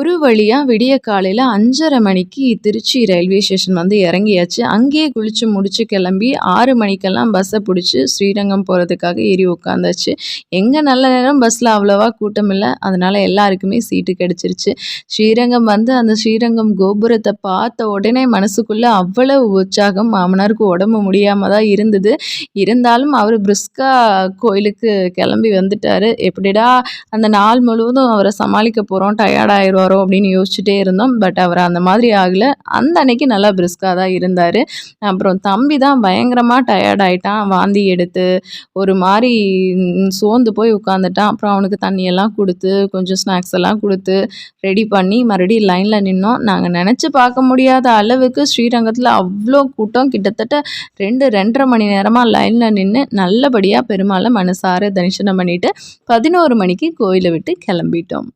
ஒரு வழியாக விடிய காலையில் அஞ்சரை மணிக்கு திருச்சி ரயில்வே ஸ்டேஷன் வந்து இறங்கியாச்சு. அங்கேயே குளித்து முடிச்சு கிளம்பி ஆறு மணிக்கெல்லாம் பஸ்ஸை பிடிச்சி ஸ்ரீரங்கம் போகிறதுக்காக ஏறி உட்காந்தாச்சு எங்கே நல்ல நேரம்? பஸ்ஸில் அவ்வளோவா கூட்டம் இல்லை. அதனால் எல்லாருக்குமே சீட்டு கிடச்சிருச்சு. ஸ்ரீரங்கம் வந்து அந்த ஸ்ரீரங்கம் கோபுரத்தை பார்த்த உடனே மனசுக்குள்ளே அவ்வளவு உற்சாகம். மாமனாருக்கு உடம்பு முடியாமல் தான் இருந்தது. இருந்தாலும் அவர் பிரிஸ்கா கோயிலுக்கு கிளம்பி வந்துட்டார். எப்படிடா அந்த நாள் முழுவதும் அவரை சமாளிக்க போகிறோம் டயர்டாயிடுவாரோ அப்படின்னு யோசிச்சுட்டே இருந்தோம். பட் அவர் அந்த மாதிரி ஆகலை. அந்த அன்னைக்கு நல்லா பிரிஸ்காக தான் இருந்தார். அப்புறம் தம்பி தான் பயங்கரமாக டயர்ட் ஆகிட்டான் வாந்தி எடுத்து ஒரு மாதிரி சோர்ந்து போய் உட்காந்துட்டான் அப்புறம் அவனுக்கு தண்ணியெல்லாம் கொடுத்து கொஞ்சம் ஸ்நாக்ஸ் எல்லாம் கொடுத்து ரெடி பண்ணி மறுபடியும் லைனில் நின்னோம். நாங்கள் நினச்சி பார்க்க முடியாத அளவுக்கு ஸ்ரீரங்கத்தில் அவ்வளோ கூட்டம். கிட்டத்தட்ட ரெண்டு ரெண்டரை மணி நேரமாக லைனில் நின்று நல்லபடியாக பெருமாளை மனசார தரிசனம் பண்ணிவிட்டு பதினோரு மணிக்கு கோயிலை விட்டு கிளம்பிட்டோம்.